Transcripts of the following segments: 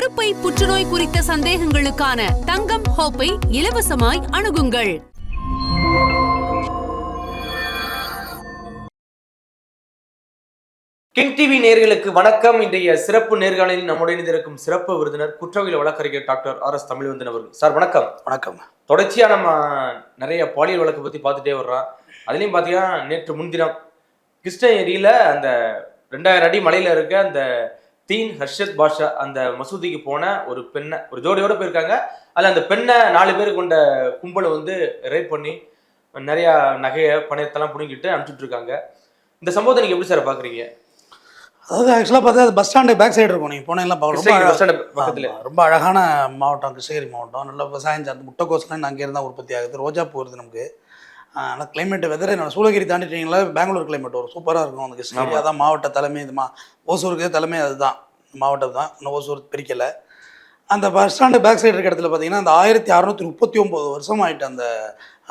கருப்பை புற்றுநோய் குறித்த சந்தேகங்களுக்கான தங்கம் ஹோப்பை இலவசமாய் அணுகுங்கள். கிங் டிவி நேர்களுக்கு வணக்கம். இன்றைய சிறப்பு நேர்காணலில் நம்முடைய இணைந்திருக்கும் சிறப்பு விருந்தினர் குற்றவியல் வழக்கறிஞர் டாக்டர் ஆர் எஸ் தமிழ்வந்தன் அவர்கள். சார் வணக்கம். வணக்கம். தொடர்ச்சியா நம்ம நிறைய பாலியல் வழக்கு பத்தி பார்த்துட்டே வர்றோம். அதுலயும் பாத்தீங்கன்னா நேற்று முன்தினம் கிருஷ்ணகிரியில அந்த ரெண்டாயிரம் அடி மலையில இருக்க அந்த தீன் ஹர்ஷத் பாஷா அந்த மசூதிக்கு போன ஒரு பெண்ணை ஒரு ஜோடியோட போயிருக்காங்க. அதுல அந்த பெண்ணை நாலு பேர் கொண்ட கும்பலை வந்து ரேப் பண்ணி நிறைய நகையை பணத்தெல்லாம் பிடுங்கிட்டு அனுப்பிச்சுட்டு இருக்காங்க இந்த சம்பவத்தை நீங்க எப்படி சார் பாக்குறீங்க? அதாவது ஆக்சுவலாக பார்த்தா அது பஸ் ஸ்டாண்டு பேக் சைடு இருக்கும். நீங்கள் போனீங்களா பார்க்க ரொம்ப கிருஷ்ணகிரி அழகா- பஸ் ஸ்டாண்ட் பக்கத்துல ரொம்ப அழகான மாவட்டம் கிருஷ்ணகிரி மாவட்டம். நல்ல விவசாயம் சார்ந்து முட்டைக்கோஸ்லாம் அங்கே இருந்தால் உற்பத்தி ஆகுது. ரோஜா பூ வருது நமக்கு. ஆனால் கிளைமேட் வெதர் என்ன சூளகிரி தாண்டிட்டீங்களா? பெங்களூர் கிளைமேட் ஒரு சூப்பராக இருக்கும் அந்த கிருஷ்ணகிரி. அதான் மாவட்ட தலைமை இது மா ஓசூருக்கு தலைமை அதுதான். மாவட்டம் தான் இன்னும் ஓசூர் பிரிக்கலை. அந்த பஸ் ஸ்டாண்டு பேக் சைடு இருக்க இடத்துல பார்த்தீங்கன்னா அந்த ஆயிரத்தி அறநூற்றி முப்பத்தி ஒம்பது வருஷம் ஆயிட்டு அந்த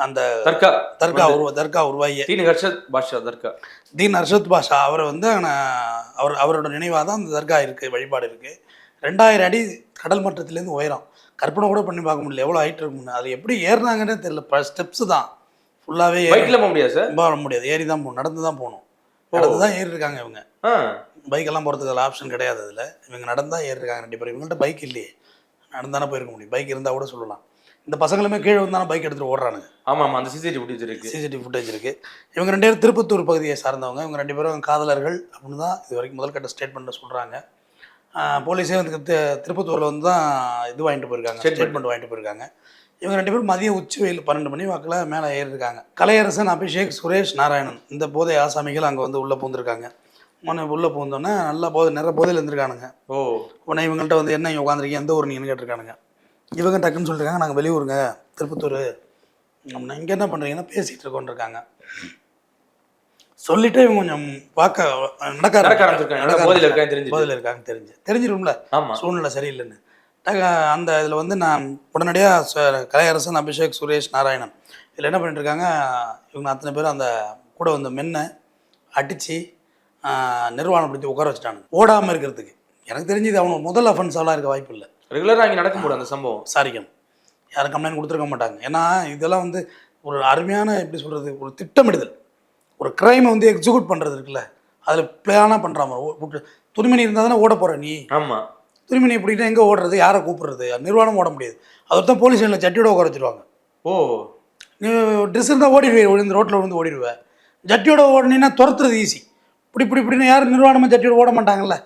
அந்த தர்கா. தர்கா உருவ தர்கா உருவாகிய தீன் ஹர்ஷத் பாஷா தர்கா. தீன் அர்ஷத் பாஷா. அவரை வந்து அவர் அவரோட நினைவாக தான் அந்த தர்கா இருக்குது வழிபாடு இருக்குது ரெண்டாயிரம் அடி கடல் மட்டத்துலேருந்து உயரம். கற்பனை கூட பண்ணி பார்க்க முடியல. எவ்வளோ ஹைட் இருக்கும்னு. அது எப்படி ஏறினாங்கன்னே தெரியல. ஸ்டெப்ஸ் தான். ஃபுல்லாகவே பைக்ல போக முடியாது சார் போக முடியாது. ஏறி தான் போகணும் நடந்து தான் போகணும். நடந்து தான் ஏறி இருக்காங்க இவங்க பைக்கெல்லாம் போகிறதுக்கு அதில் ஆப்ஷன் கிடையாது அதில். இவங்க நடந்து தான் ஏறி இருக்காங்க ரெண்டு பேரும். இவங்கள்ட்ட பைக் இல்லையே. நடந்தானே போயிருக்க முடியும். பைக் இருந்தால் கூட சொல்லலாம். இந்த பசங்களுமே கீழே வந்தானே பைக் எடுத்துகிட்டு ஓடுறானுங்க. ஆமா ஆமா. அந்த சிசிடிவி ஃபுட்டேஜ் இருக்கு. சிசிடிவி ஃபுட்டேஜ் இருக்குது இவங்க ரெண்டு பேரும் திருப்பத்தூர் பகுதியை சார்ந்தவங்க. இவங்க ரெண்டு பேரும் காதலர்கள் அப்படின்னு தான் இது வரைக்கும் முதல் கட்ட ஸ்டேட்மெண்ட்டில் சொல்கிறாங்க போலீஸே வந்து திருப்பத்தூரில் வந்து தான் இது வாங்கிட்டு போயிருக்காங்க. ஸ்டேட்மெண்ட் வாங்கிட்டு போயிருக்காங்க. இவங்க ரெண்டு பேரும் மதியம் உச்சி வெயில் பன்னெண்டு மணி வாக்கில் மேலே ஏறிருக்காங்க. கலையரசன் அபிஷேக் சுரேஷ் நாராயணன் இந்த போதை ஆசாமிகள் அங்கே வந்து உள்ளே பூந்திருக்காங்க உடனே உள்ளே பூந்தோடனே நல்லா போதை நிறைய போதையில் இருந்திருக்கானுங்க. ஓ. உடனே இவங்கள்ட்ட வந்து என்ன இங்கே உட்காந்துருக்கீங்க எந்த ஊர் நீங்கன்னு கேட்டிருக்கானுங்க. இவங்க டக்குன்னு சொல்லிருக்காங்க நாங்கள் வெளியூருங்க திருப்பத்தூர். அப்படின்னா இங்கே என்ன பண்ணுறீங்கன்னா பேசிகிட்டு இருக்கோன்னு இருக்காங்க சொல்லிட்டு இவங்க கொஞ்சம் பார்க்க நடக்க நடக்க ஆரம்பிச்சிருக்காங்க. நல்லா போதையில இருக்காங்கன்னு தெரிஞ்சுது. போதையில் இருக்காங்க தெரிஞ்சு. தெரிஞ்சிரும்ல. ஆமா. சூழ்நிலை சரியில்லைன்னு. அந்த இதில் வந்து நான் உடனடியாக கலையரசன் அபிஷேக் சுரேஷ் நாராயணன். இதில் என்ன பண்ணிட்டு இருக்காங்க இவங்க அத்தனை பேரும் அந்த கூட வந்த மென்னை அடித்து நிர்வாணப்படுத்தி உட்கார வச்சுட்டானுங்க. ஓடாமல் இருக்கிறதுக்கு. எனக்கு தெரிஞ்சு இது அவனுக்கு முதல் அஃபென்ஸாலாம் இருக்க வாய்ப்பு இல்லை. ரெகுலரா இங்க நடக்கும் போது அந்த சம்பவம். விசாரிக்கணும் யாரும் கம்ப்ளைண்ட் கொடுத்துருக்க மாட்டாங்க. ஏன்னா இதெல்லாம் வந்து ஒரு அருமையான எப்படி சொல்கிறது ஒரு திட்டமிடுதல். ஒரு க்ரைமை வந்து எக்ஸிக்யூட் பண்ணுறது இருக்குல்ல. அதில் பிளானாக பண்ணுறாம துணிமணி இருந்தால் தானே ஓட போகிற நீ? ஆமா. துணிமணி எப்படின்னா எங்கே ஓடுறது? யாரை கூப்பிடுறது? நிர்வாணம் ஓட முடியாது. அது தான் போலீஸ் ஸ்டேஷனில் சட்டியோட உட்கார வச்சிருவாங்க. ஓ. நீ ட்ரெஸ் இருந்தால் ஓடிடுவேன் விழுந்து ரோட்டில் விழுந்து ஓடிடுவேன் ஜட்டியோட ஓடினீங்கன்னா துரத்துறது ஈஸி இப்படி இப்படி இப்படின்னு யாரும் நிர்வாணமாக ஜட்டியோட ஓட மாட்டாங்கல்ல.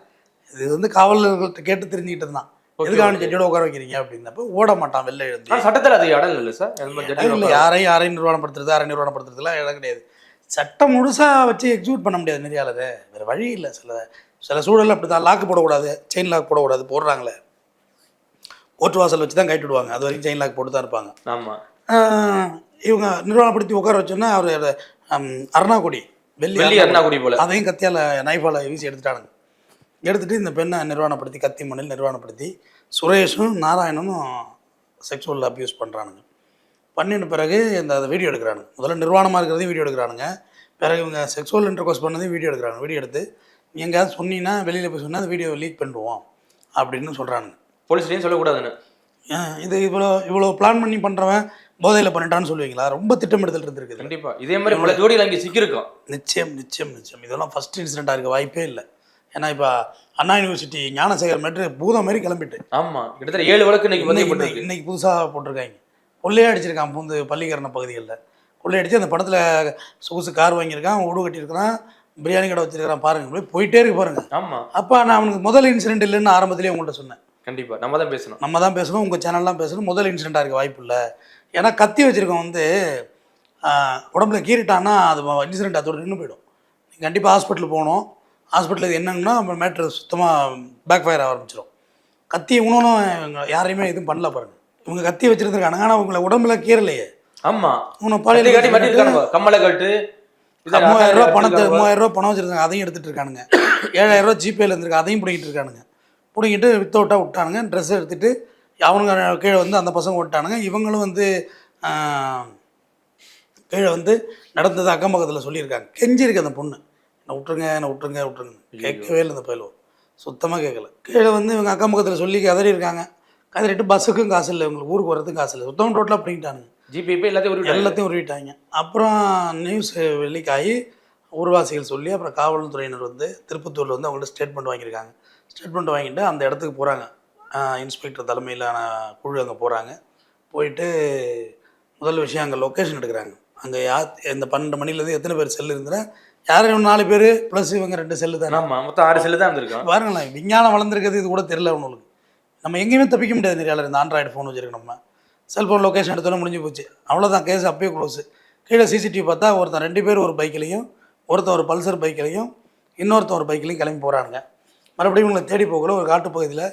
இது வந்து காவலர்கள்ட்ட கேட்டு தெரிஞ்சுக்கிட்டது தான் okay. ஜட்டியோட உட்கார வைக்கிறீங்க அப்படின்னப்ப ஓட மாட்டான் வெளில எழுந்து சட்டத்துல அது இடம் இல்ல சார்? இல்லை யாரையும் யாரையும் நிர்வாணப்படுத்துறது யாரையும் நிர்வாணப்படுத்துறதுலாம் இடம் கிடையாது. சட்டம் முழுசாக வச்சு எக்ஸிக்யூட் பண்ண முடியாது நிறைய வேறு வழி இல்லை. சில சில சூழல் அப்படி தான் லாக்கு போடக்கூடாது செயின் லாக் போடக்கூடாது போடுறாங்களே. கோர்ட் வாசல் வச்சு தான் கைட்டு விடுவாங்க. அது வரைக்கும் செயின் லாக் போட்டு தான் இருப்பாங்க. ஆமா. ஆஹ் இவங்க நிர்வாணப்படுத்தி உட்கார வச்சோன்னா அவர் அருணாக்குடி வெள்ளி அருணாக்குடி போல. அதையும் கத்தியால் நைஃபால் வீசி எடுத்துட்டானுங்க. எடுத்துட்டு இந்த பெண்ணை நிர்வாணப்படுத்தி கத்தி மண்ணில் நிர்வாணப்படுத்தி சுரேஷும் நாராயணனும் செக்ஷுவல் அப்யூஸ் பண்ணுறானுங்க பண்ணின பிறகு இந்த அதை வீடியோ எடுக்கிறானுங்க. முதல்ல நிர்வாணமாக இருக்கிறதையும் வீடியோ எடுக்கிறானுங்க. பிறகு இவங்க செக்ஷுவல் இன்டர்கோர்ஸ் பண்ணதையும் வீடியோ எடுக்கிறாங்க வீடியோ எடுத்து எங்கேயாவது சொன்னீங்கன்னா வெளியில் போய் சொன்னால் அந்த வீடியோ லீக் பண்ணிடுவோம் அப்படின்னு சொல்கிறானுங்க போலீஸ்லயும் சொல்லக்கூடாதுன்னு. இது இவ்வளோ இவ்வளோ பிளான் பண்ணி பண்ணுறவன் போதையில் பண்ணிட்டான்னு சொல்லுவீங்களா? ரொம்ப திட்டமிடுதல் இருந்திருக்குது. கண்டிப்பா. இதே மாதிரி பல ஜோடியில் அங்கே சிக்கியிருக்கோம். நிச்சயம் நிச்சயம் நிச்சயம். இதெல்லாம் ஃபஸ்ட் இன்சிடெண்ட்டாக இருக்க வாய்ப்பே இல்லை. ஏன்னா இப்போ அண்ணா யூனிவர்சிட்டி ஞானசேகர் மேட்ரு பூதம் மாதிரி கிளம்பிட்டு. ஆமா. கிட்டத்தட்ட ஏழு வழக்கு இன்னைக்கு இன்னைக்கு பதிவு இன்னைக்கு- புதுசாக போட்டிருக்காங்க. கொள்ளையே அடிச்சிருக்கான் பூந்து பள்ளிக்கரண பகுதிகளில். கொள்ளையடிச்சு அந்த படத்தில் சொகுசு கார் வாங்கியிருக்கான் ஊடு கட்டியிருக்கிறான் பிரியாணி கடை வச்சிருக்கிறான் பாருங்க. இப்படி போயிட்டே இருக்கு பாருங்க. ஆமா. அப்போ நான் அவனுக்கு முதல் இன்சிடென்ட் இல்லைன்னு ஆரம்பத்திலேயே உங்கள்கிட்ட சொன்னேன். கண்டிப்பா. நம்ம தான் பேசணும். நம்ம தான் பேசணும் உங்கள் சேனல்லாம் பேசணும். முதல் இன்சிடெண்ட்டாக இருக்க வாய்ப்பு இல்லை. ஏன்னா கத்தி வச்சுருக்கவன் வந்து உடம்புல கீறிட்டான்னா அது இன்சிடெண்ட் அதோட நின்று போயிடும். நீங்கள் கண்டிப்பாக ஹாஸ்பிட்டல் போகணும். ஹாஸ்பிட்டலுக்கு என்னங்கன்னா மேட்ரு சுத்தமாக பேக் ஃபயர் ஆரம்பிச்சிடும் கத்தி இன்னொன்றும் யாரையுமே எதுவும் பண்ணல பாருங்க. இவங்க கத்தி வச்சுருந்துருக்கானுங்க. ஆனால் உங்களை உடம்புல கீறலையே. ஆமா. உன்னை மாட்டிருக்கானுங்க கம்மலை கட்டு. மூவாயிரம் ரூபா பணத்தை. மூவாயிரம் ரூபா பணம் வச்சிருக்காங்க அதையும் எடுத்துட்டு இருக்கானுங்க. ஏழாயிரம் ரூபா ஜிபேல இருந்திருக்கு. அதையும் பிடிக்கிட்டு இருக்கானுங்க. பிடிங்கிட்டு வித்த விட்டா விட்டானுங்க. ட்ரெஸ் எடுத்துட்டு அவனுங்க கீழே வந்து அந்த பசங்க விட்டானுங்க இவங்களும் வந்து கீழே வந்து நடந்தது அக்கம் பக்கத்தில் சொல்லியிருக்காங்க. கெஞ்சிருக்கு அந்த பொண்ணு. என்னை விட்டுருங்க என்னை விட்டுருங்க விட்டுருங்க. கேட்கவே இல்லை அந்த பயிலும் சுத்தமாக கேட்கல. கீழே வந்து இவங்க அக்கம் பக்கத்தில் சொல்லி கதறி இருக்காங்க கதறிட்டு பஸ்ஸுக்கும் காசு இல்லை இவங்களுக்கு ஊருக்கு வரதுக்கும் காசு இல்லை. சுத்தமாக டோட்டலாக பிடிக்கிட்டானுங்க ஜிபே பே எல்லாத்தையும் எல்லாத்தையும் உருவிட்டாங்க. அப்புறம் நியூஸ் வெளிக்காகி ஊர்வாசிகள் சொல்லி அப்புறம் காவல்துறையினர் வந்து திருப்பத்தூரில் வந்து அவங்கள்ட்ட ஸ்டேட்மெண்ட் வாங்கியிருக்காங்க. ஸ்டேட்மெண்ட் வாங்கிட்டு அந்த இடத்துக்கு போகிறாங்க இன்ஸ்பெக்டர் தலைமையிலான குழு அங்கே போகிறாங்க போயிட்டு முதல் விஷயம் அங்கே லொக்கேஷன் எடுக்கிறாங்க. அங்கே யார் இந்த பன்னெண்டு மணிலேருந்து எத்தனை பேர் செல்லு இருந்துன்னா யாரும் நாலு பேர்? ப்ளஸ் இவங்க ரெண்டு செல்லு தானே? ஆமா மொத்தம் ஆறு செல்லு தான் இருந்திருக்கான் பாருங்களேன் விஞ்ஞானம் வளர்ந்துருக்கிறது இது கூட தெரியல அவனுக்கு நம்ம எங்கேயுமே தப்பிக்க முடியாது நிறையாளர் இந்த ஆண்ட்ராய்டு ஃபோன் வச்சிருக்க நம்ம. செல்ஃபோன் லொக்கேஷன் எடுத்தோன்னே முடிஞ்சு போச்சு. அவ்வளோதான் கேஸ் அப்பயே க்ளோஸு கீழே சிசிடிவி பார்த்தா ஒருத்தன் ரெண்டு பேர் ஒரு பைக்லேயும் ஒருத்தன் ஒரு பல்சர் பைக்லேயும் இன்னொருத்தன் ஒரு பைக்லேயும் கிளம்பி போகிறாங்க மறுபடியும் இவங்களை தேடி போகல. ஒரு காட்டுப்பகுதியில்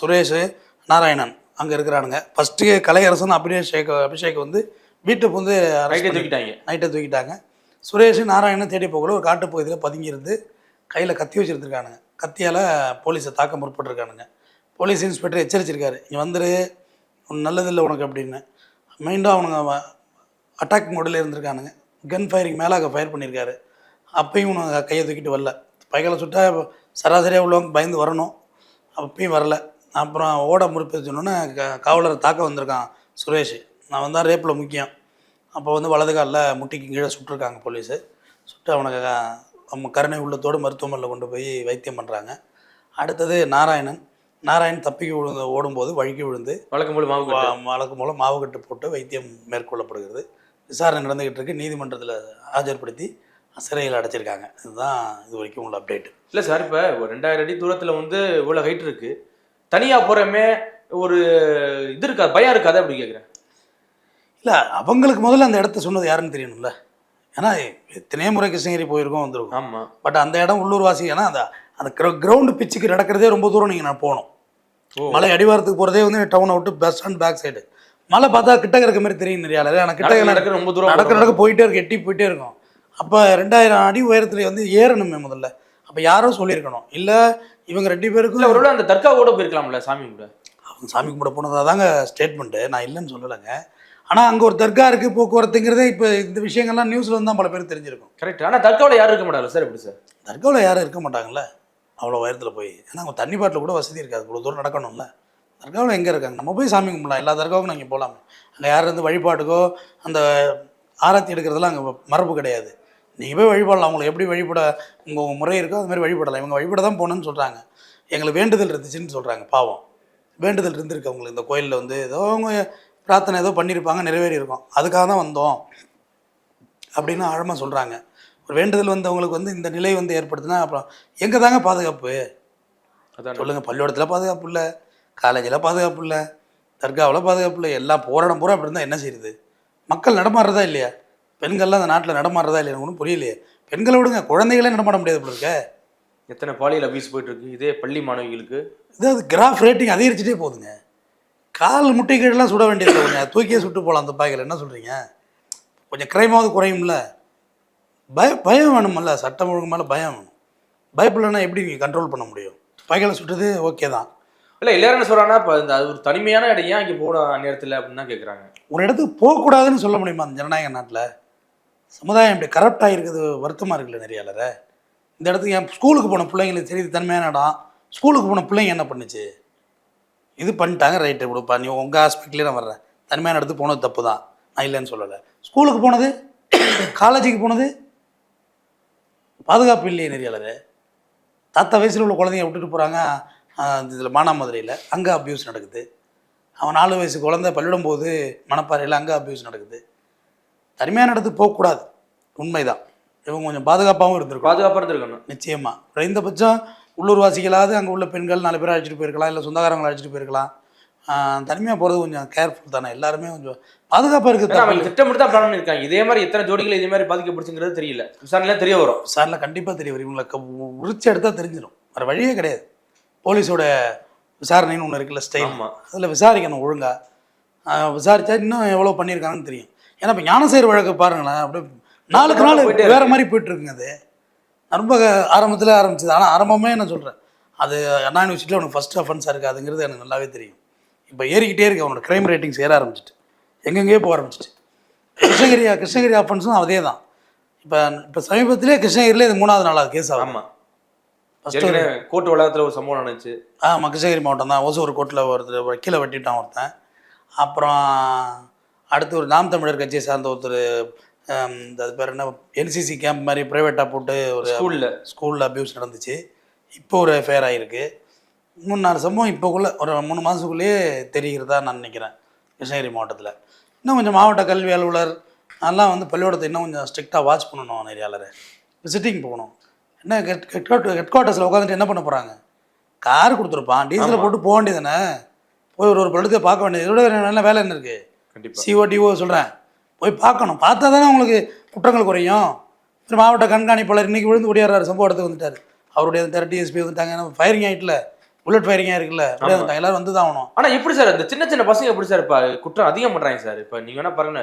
சுரேஷ் நாராயணன் அங்கே இருக்கிறானுங்க. ஃபஸ்ட்டு கலையரசன் அபிஷேக் அபிஷேக் வந்து வீட்டுக்கு வந்து பண்ணி- தூக்கிட்டாங்க. நைட்டை தூக்கிட்டாங்க. சுரேஷ் நாராயணன் தேடி போகல. ஒரு காட்டுப்பகுதியில் பதுங்கியிருந்து கையில் கத்தி வச்சுருந்துருக்கானுங்க. கத்தியால் போலீஸை தாக்க முற்பட்டிருக்கானுங்க. Police inspector எச்சரிச்சிருக்காரு. இங்கே வந்துரு. உன் நல்லதில்லை உனக்கு அப்படின்னு. மைண்டாக அவனுங்க அட்டாக் மோடில் இருந்திருக்கானுங்க. கன் ஃபயரிங் மேலே அங்கே ஃபயர் பண்ணியிருக்காரு. அப்பயும் உனக்கு கையை தூக்கிட்டு வரல. பைகளை சுட்டா சராசரியாக உள்ளவங்க பயந்து வரணும். அப்பயும் வரல. அப்புறம் ஓட முறுப்பு சொன்னோன்னே காவலரை தாக்க வந்திருக்கான் சுரேஷ். நான் வந்தால் ரேப்பில் முக்கியம். அப்போ வந்து வலது காலில் முட்டிக்கு கீழே சுட்டிருக்காங்க போலீஸு. சுட்டு அவனுக்கு க- அவன் கருணை உள்ளத்தோடு மருத்துவமனையில் கொண்டு போய் வைத்தியம் பண்ணுறாங்க அடுத்தது நாராயணன். நாராயணன் தப்பிக்கு விழுந்து ஓடும்போது வழுக்கி விழுந்து வழக்கம் போல மாவு கட்டு. வா- வழக்கம் மூலம் மாவு கட்டு போட்டு வைத்தியம் மேற்கொள்ளப்படுகிறது. விசாரணை நடந்துகிட்டு இருக்கு. நீதிமன்றத்தில் ஆஜர்படுத்தி சிறையில் அடைச்சிருக்காங்க. இதுதான் இது வரைக்கும் உள்ள அப்டேட் இல்ல சார் இப்ப ஒரு ரெண்டாயிரம் அடி தூரத்துல வந்து இவ்வளவு ஹைட் இருக்கு. தனியா போறமே ஒரு இது இருக்கா பயம் இருக்காது அப்படி கேக்குறேன்? இல்லை அவங்களுக்கு முதல்ல அந்த இடத்த சொன்னது யாருன்னு தெரியணும்ல. ஏன்னா எத்தனையோ முறை கிருஷ்ணகிரி போயிருக்கோம் வந்திருக்கோம். ஆமா. பட் அந்த இடம் உள்ளூர்வாசி ஏன்னா அந்த அந்த கிரவுண்டு பிச்சுக்கு நடக்கிறதே ரொம்ப தூரம் நீங்கள் நான் போகணும். மலை அடிவாரத்துக்கு போகிறதே வந்து town out bus stand back side மலை பார்த்தா கிட்ட இருக்க மாதிரி தெரியும் நிறைய ஆனால் கிட்ட நடக்க நடக்க ரொம்ப தூரம் நடக்க நடக்க போயிட்டே இருக்கு எட்டி போயிட்டே இருக்கும். அப்போ ரெண்டாயிரம் அடி உயரத்துல வந்து ஏறணுமே முதல்ல. அப்போ யாரோ சொல்லியிருக்கணும். இல்லை இவங்க ரெண்டு இல்ல பேருக்கும் ஒருவேளை அந்த தர்கா கூட போயிருக்கலாம்ல சாமி கூட? அவங்க சாமி கும்பிட போனதாக தாங்க ஸ்டேட்மெண்ட்டு நான் இல்லைன்னு சொல்லலைங்க. ஆனால் அங்கே ஒரு தர்கா இருக்குது போக்குவரத்துங்கிறதே இப்போ இந்த விஷயங்கள்லாம் நியூஸில் வந்து தான் பல பேருக்கு தெரிஞ்சிருக்கும். கரெக்ட் ஆனா தர்காவுல யாரும் இருக்க மாட்டாங்க சார் எப்படி சார்? தர்காவில் யாரும் இருக்க மாட்டாங்கல்ல? அவ்வளோ உயரத்தில் போய். ஏன்னா அவங்க தண்ணி பாட்டில் கூட வசதி இருக்காது. இவ்வளோ தூரம் நடக்கணும்ல. தர்காவில் எங்கே இருக்காங்க? நம்ம போய் சாமி கும்பிடலாம். எல்லா தர்காவுக்கும் நீங்கள் போகலாமே. அங்கே யார் வந்து வழிபாட்டுக்கோ அந்த ஆரத்தி எடுக்கிறதெல்லாம் அங்கே மரபு கிடையாது. நீங்கள் போய் வழிபடலாம். அவங்களை எப்படி வழிபட உங்கள் முறை இருக்கோ அது மாதிரி வழிபடலாம். இவங்க வழிபட தான் போகணுன்னு சொல்கிறாங்க எங்களுக்கு வேண்டுதல் இருந்துச்சுன்னு சொல்கிறாங்க பாவம். வேண்டுதல் இருந்திருக்கு அவங்களுக்கு. இந்த கோயிலில் வந்து ஏதோ அவங்க பிரார்த்தனை ஏதோ பண்ணியிருப்பாங்க நிறைவேறி இருக்கும் அதுக்காக தான் வந்தோம் அப்படின்னு ஆழமாக சொல்கிறாங்க ஒரு வேண்டுதல் வந்தவங்களுக்கு வந்து இந்த நிலை வந்து ஏற்படுத்தினா அப்புறம் எங்கே தாங்க பாதுகாப்பு? அதான். சொல்லுங்கள் பள்ளிக்கூடத்தில் பாதுகாப்பு இல்லை காலேஜில் பாதுகாப்பு இல்லை தர்காவில் பாதுகாப்பு இல்லை எல்லாம் போராடம் பூரா அப்படி இருந்தால் என்ன செய்யுது மக்கள் நடமாடுறதா இல்லையா? பெண்கள்லாம் அந்த நாட்டில் நடமாடுறதா இல்லையா? எனக்கு ஒன்றும் புரியலையே. பெண்களை விடுங்க குழந்தைகளே நடமாட முடியாது போல இருக்க. எத்தனை பாலியல் அபியூஸ் போயிட்டு இருக்கு? இதே பள்ளி மாணவிகளுக்கு. இதாவது கிராஃப் ரேட்டிங் அதிகரிச்சுட்டே போகுதுங்க. கால் முட்டை கீழெல்லாம் சுட வேண்டியது கொஞ்சம். தூக்கியே சுட்டு போகலாம் அந்த பாய்கள். என்ன சொல்கிறீங்க கொஞ்சம் கிரைமாவது குறையும்ல. பய பயம் வேணுமல்ல சட்டம் ஒழுங்கு மேலே பயம் வேணும். பயப்படலைன்னா எப்படி நீங்கள் கண்ட்ரோல் பண்ண முடியும்? பாய்களை சுட்டது ஓகே தான். இல்ல எல்லாரும் என்ன சொல்றாங்கன்னா இப்ப இந்த அது ஒரு தனிமையான இடம் ஏன் இங்க போகணும் நேரத்துல அப்படின்னு தான் கேக்குறாங்க. ஒரு இடத்துக்கு போகக்கூடாதுன்னு சொல்ல முடியுமா அந்த ஜனநாயக நாட்டில்? சமுதாயம் இப்படி கரப்ட் ஆகிருக்குது வருத்தமாக இருக்குல்ல நிறையாளர இந்த இடத்துக்கு என் ஸ்கூலுக்கு போன பிள்ளைங்களுக்கு சரி இது தன்மையான இடம் ஸ்கூலுக்கு போன பிள்ளைங்க என்ன பண்ணுச்சு? இது பண்ணிட்டாங்க ரைட்டு கொடுப்பா. நீ உங்கள் ஹாஸ்பிட்டலே நான் வர்றேன். தனிமையான இடத்துக்கு போனது தப்பு தான் நான் இல்லைன்னு சொல்லலை. ஸ்கூலுக்கு போனது காலேஜுக்கு போனது பாதுகாப்பு இல்லையே நெறியாளர் தாத்தா வயசில் உள்ள குழந்தைய விட்டுட்டு போகிறாங்க இதில் மானாமதுரையில். அங்கே அப்யூஸ் நடக்குது. அவன் நாலு வயசு குழந்தை பள்ளிடம் போது மணப்பாறையில் அங்கே அப்யூஸ் நடக்குது. தனிமையான இடத்துக்கு போகக்கூடாது. உண்மைதான். இவங்க கொஞ்சம் பாதுகாப்பாகவும் இருந்திருக்கும் பாதுகாப்பா இருந்திருக்கணும். நிச்சயமாக குறைந்தபட்சம் உள்ளூர்வாசிகளாவது அங்கே உள்ள பெண்கள் நாலு பேர் அழைச்சிட்டு போயிருக்கலாம் இல்லை சொந்தக்காரங்களை அழைச்சிட்டு போயிருக்கலாம். தனிமையாக போகிறது கொஞ்சம் கேர்ஃபுல் தானே. எல்லாருமே கொஞ்சம் பாதுகாப்பாக இருக்குது அவங்க திட்டமிட்டு தான் பிளான் பண்ணிருக்காங்க இதே மாதிரி எத்தனை ஜோடிகள் இதே மாதிரி பாதிக்கப்படுச்சுங்கிறது தெரியல. விசாரணையில தெரிய வரும். விசாரில் கண்டிப்பாக தெரிய வரும். இவங்களை உரிச்சு எடுத்தால் தெரிஞ்சிடும். வேறு வழியே கிடையாது. போலீஸோட விசாரணைன்னு ஒன்று இருக்குல்ல ஸ்டைல் அதில் விசாரிக்கணும் ஒழுங்காக விசாரிச்சா இன்னும் எவ்வளோ பண்ணியிருக்காங்கன்னு தெரியும். ஏன்னா இப்போ ஞானசேர் வழக்கு பாருங்களேன் அப்படியே நாளுக்கு நாள் வேறு. மாதிரி போயிட்டு இருக்குங்க அது. ரொம்ப ஆரம்பத்தில் ஆரம்பிச்சது. ஆனால் ஆரம்பமே நான் சொல்கிறேன் அது அண்ணா யூனிவர்சிட்டியில் அவனுக்கு ஃபஸ்ட் அஃபென்ஸாக இருக்குது அதுங்கிறது எனக்கு நல்லாவே தெரியும். இப்போ ஏறிக்கிட்டே இருக்கு அவனோட க்ரைம் ரேட்டிங்ஸ் ஏற ஆரம்பிச்சிட்டு. எங்கெங்கேயோ போக ஆரம்பிச்சிட்டு. கிருஷ்ணகிரி கிருஷ்ணகிரி அஃபென்ஸும் அதே தான். இப்போ இப்போ சமீபத்திலே கிருஷ்ணகிரியில் இது மூணாவது நாளாவது கேஸ் ஆகும் ஆமா. ஃபஸ்ட்டு கோர்ட் வளாகத்துல ஒரு சம்பவம் நடந்துச்சு. ஆ கிருஷ்ணகிரி மாவட்டம் தான். ஓசூர் கோட்டில் ஒருத்தர் வக்கீலை வெட்டிட்டான் ஒருத்தன். அப்புறம் அடுத்து ஒரு நாம் தமிழர் கட்சியை சார்ந்த ஒருத்தர் அது பேர் என்ன? என்சிசி கேம்ப் மாதிரி ப்ரைவேட்டாக போட்டு ஒரு ஸ்கூல்ல ஸ்கூலில் அபியூஸ் நடந்துச்சு. இப்போ ஒரு ஃபேர் ஆகிருக்கு மூணு நாலு சம்பவம் இப்போக்குள்ள ஒரு மூணு மாதத்துக்குள்ளேயே தெரிகிறதா நான் நினைக்கிறேன். கிருஷ்ணகிரி மாவட்டத்தில். இன்னும் கொஞ்சம் மாவட்ட கல்வி அலுவலர் அதெல்லாம் வந்து பள்ளிக்கூடத்தை இன்னும் கொஞ்சம் ஸ்ட்ரிக்டாக வாட்ச் பண்ணணும் நெறியாளரை விசிட்டிங் போகணும். என்ன ஹெட் ஹெட் ஹெட் குவார்ட்டர்ஸில் உட்காந்துட்டு என்ன பண்ண போகிறாங்க கார் கொடுத்துருப்பான். டீசலை. போட்டு போக வேண்டியதானே போய் ஒரு ஒரு பழுத்தை பார்க்க வேண்டியது. இதோட நல்ல வேலை என்ன இருக்குது சிஓடிஓ சொல்கிறேன் போய் பார்க்கணும். பார்த்தா தானே உங்களுக்கு குற்றங்கள் குறையும். மாவட்ட கண்காணிப்பாளர் இன்னைக்கு விழுந்து ஓடியாடுறாரு சம்பவ இடத்துக்கு வந்துட்டார். அவருடைய அந்த டிஎஸ்பி வந்துட்டாங்க. ஃபயரிங் ஆகிட்டுல புல்லட் ஃபயரிங் ஆயிருக்குல்ல. அப்படியே வந்துட்டாங்க. எல்லாரும் வந்து தான் ஆகணும். ஆனா எப்படி சார்? இந்த சின்ன சின்ன பசங்க எப்படி சார்? இப்ப குற்றம் அதிகம் பண்றாங்க சார். இப்ப நீங்க வேணா பாருங்க.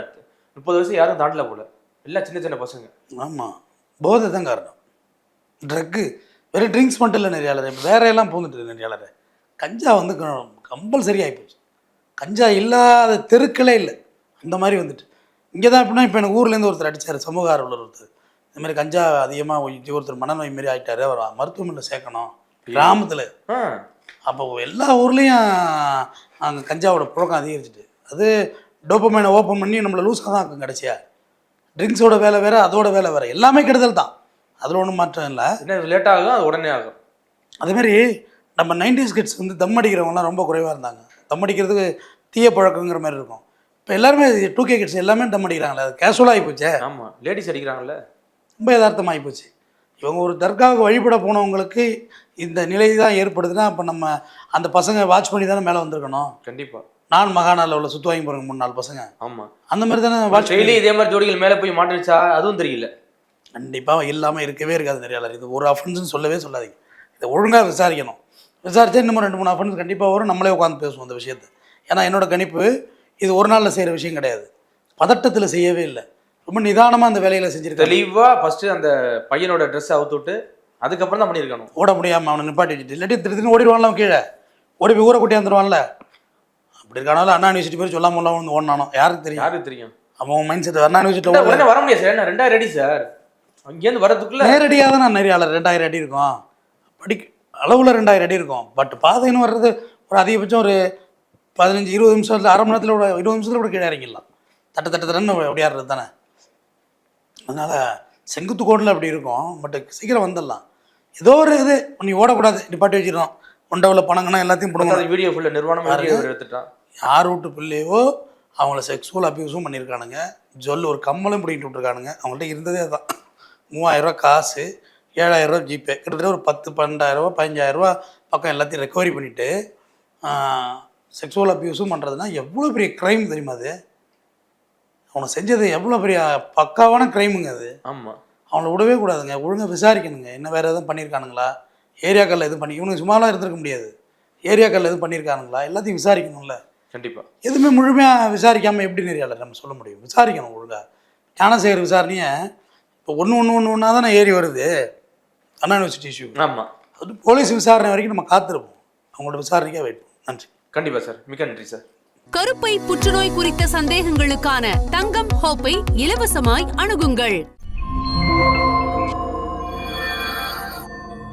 முப்பது வயசு யாரும் தாண்டல போல. எல்லாம் சின்ன சின்ன பசங்க. ஆமாம் போதை தான் காரணம். ட்ரக்கு வெறும் ட்ரிங்க்ஸ் மட்டும் இல்லை நெறியாளர். இப்போ வேற எல்லாம் போந்துட்டு நெறியாளர். கஞ்சா வந்து கம்பல்சரி ஆகிப்போச்சு கஞ்சா இல்லாத தெருக்களே இல்லை. அந்த மாதிரி வந்துட்டு. இங்கே தான் எப்படின்னா இப்போ எனக்கு ஊர்லேருந்து ஒருத்தர் அடிச்சார் சமூக ஆர்வலர் ஒருத்தர். இந்த மாதிரி கஞ்சா அதிகமாக ஒருத்தர் மனநோய் மாரி ஆகிட்டாரு அவர் மருத்துவமனையில் சேர்க்கணும். கிராமத்தில். அப்போ எல்லா ஊர்லேயும் அங்கே கஞ்சாவோட புழக்கம் அதிகரிச்சிட்டு. அது டோப்பமைனை ஓப்பன் பண்ணி நம்மளை லூஸாக தான் ஆக்கும் கடைசியா. ட்ரிங்க்ஸோட வேலை வேறு அதோட வேலை வேறு. எல்லாமே கெடுதல் தான். அதில் ஒன்றும் மாற்றம் இல்லை. என்ன லேட் ஆகும் அது உடனே ஆகும். அதேமாரி நம்ம நைன்டிஸ் கிட்ஸ் வந்து தம் அடிக்கிறவங்கலாம் ரொம்ப குறைவாக இருந்தாங்க. தம் அடிக்கிறதுக்கு தீய பழக்கங்கிற மாதிரி இருக்கும். இப்போ எல்லாருமே டூ கே கிட்ஸ் எல்லாமே தம் அடிக்கிறாங்களே அது கேஷுவலாக ஆகிப்போச்சே ஆமா லேடிஸ் அடிக்கிறாங்கல்ல? ரொம்ப யதார்த்தமாகி போச்சு. இவங்க ஒரு தர்காவுக்கு வழிபட போனவங்களுக்கு இந்த நிலை தான் ஏற்படுதுன்னா அப்போ நம்ம அந்த பசங்க வாட்ச் பண்ணி தானே மேலே வந்திருக்கணும். கண்டிப்பா. நான் மகாநாளில் உள்ள சுத்து வாங்கி போகிறாங்க மூணு நாலு பசங்க. ஆமா. அந்த மாதிரி தானே வாட்ச் டெய்லி இதே மாதிரி ஜோடிகள் மேல போய் மாட்டுச்சா அதுவும் தெரியல. கண்டிப்பாக இல்லாமல் இருக்கவே இருக்காது நெறியாளர் இது ஒரு அஃபென்ஸ்னு சொல்லவே சொல்லாதீங்க. இதை ஒழுங்காக விசாரிக்கணும். விசாரிச்சா இன்னும் ரெண்டு மூணு அஃபென்ஸ் கண்டிப்பாக வரும். நம்மளே உட்காந்து பேசுவோம் இந்த விஷயத்தை. ஏன்னா என்னோட கணிப்பு இது ஒரு நாளில் செய்கிற விஷயம் கிடையாது. பதட்டத்தில் செய்யவே இல்லை. ரொம்ப நிதானமாக அந்த வேலைகளை செஞ்சுருக்காரு தெளிவா ஃபர்ஸ்ட் அந்த பையனோட ட்ரெஸ் அவுத்து விட்டு அதுக்கப்புறம் தான் பண்ணியிருக்கணும். ஓட முடியாமல் அவனை நிப்பாட்டி வச்சுட்டு இல்லாட்டி திருத்தின்னு ஓடிடுவான்ல அவன் கீழே. ஓடி போய் ஊரை கூட்டி வந்துடுவான்ல அப்படி இருக்கானாலும் அண்ணா யூனிவர்சிட்டி பேர் சொல்லாம வந்து ஓடினானோ? யாருக்கு தெரியும்? யாருக்கு தெரியும்? அவன் மைண்ட் செட் அண்ணா யூனிவர்சிட்டியில் உடனே வர முடியாது. சார் நான் ரெண்டாயிரம் அடி சார் அங்கேருந்து வரதுக்குள்ள நேரடியாக தான் நான் நிறைய ஆளர் ரெண்டாயிரம் அடி இருக்கும். படி அளவில் ரெண்டாயிரம் அடி இருக்கும். பட் பாதைன்னு வர்றது ஒரு அதிகபட்சம் ஒரு பதினஞ்சு இருபது நிமிஷத்தில் அரை மணி நேரத்தில் கூட இருபது நிமிஷத்தில் கூட கீழே இறங்கிடலாம். தட்டு தட்டு தட்டுன்னு ஓடியாடுறது தானே. அதனால் செங்குத்து கோட்டில் அப்படி இருக்கும். பட் சீக்கிரம் வந்துடலாம். ஏதோ ஒரு இது நீ ஓடக்கூடாது. நிப்பாட்டி வச்சிடணும் ஒண்டவில் பணங்கன்னா எல்லாத்தையும் பிடுங்கணும் வீடியோ ஃபுல்ல நிர்வாணம் எடுத்துட்டான் யார் வீட்டு பிள்ளையோ அவங்கள செக்ஸுவல் அப்யூஸும் பண்ணியிருக்கானுங்க. ஜொல் ஒரு கம்மலும் பிடிக்கிட்டு விட்ருக்கானுங்க அவங்கள்ட்ட இருந்ததே தான் மூவாயிரரூவா காசு. ஏழாயிரரூவா ஜிபே. கிட்டத்தட்ட ஒரு பத்து பன்னெண்டாயிரரூவா பதினஞ்சாயிரரூவா பக்கம் எல்லாத்தையும் ரெக்கவரி பண்ணிவிட்டு செக்ஸுவல் அப்யூஸும் பண்ணுறதுனா எவ்வளோ பெரிய க்ரைம் தெரியுமா அது? அவனை செஞ்சது எவ்வளோ பெரிய பக்காவான க்ரைமுங்க அது. ஆமா. அவனை விடவே கூடாதுங்க. ஒழுங்காக விசாரிக்கணுங்க. என்ன வேறு எதுவும் பண்ணியிருக்கானுங்களா? ஏரியாக்களில் எதுவும் பண்ணி இவனுக்கு சும்மாலாம் இருந்திருக்க முடியாது. ஏரியாக்களில் எதுவும் பண்ணியிருக்கானுங்களா? எல்லாத்தையும் விசாரிக்கணும்ல. கண்டிப்பா. எதுவுமே முழுமையாக விசாரிக்காமல் எப்படி நெறியாளர் நம்ம சொல்ல முடியும்? விசாரிக்கணும் ஒழுங்கா. ஞானசேகர் விசாரணையை இப்போ ஒன்று ஒன்று ஒன்று ஒன்றா தானே ஏறி வருது. அண்ணா யூனிவர்சிட்டி இஷ்யூ ஆமா. அது போலீஸ் விசாரணை வரைக்கும் நம்ம காத்திருப்போம். அவங்களோட விசாரணைக்காக வெயிட் நன்றி. கண்டிப்பா சார். மிக்க நன்றி சார். கருப்பை புற்றுநோய் குறித்த சந்தேகங்களுக்கான தங்கம் ஹோப்பை இலவசமாய் அணுகுங்கள்.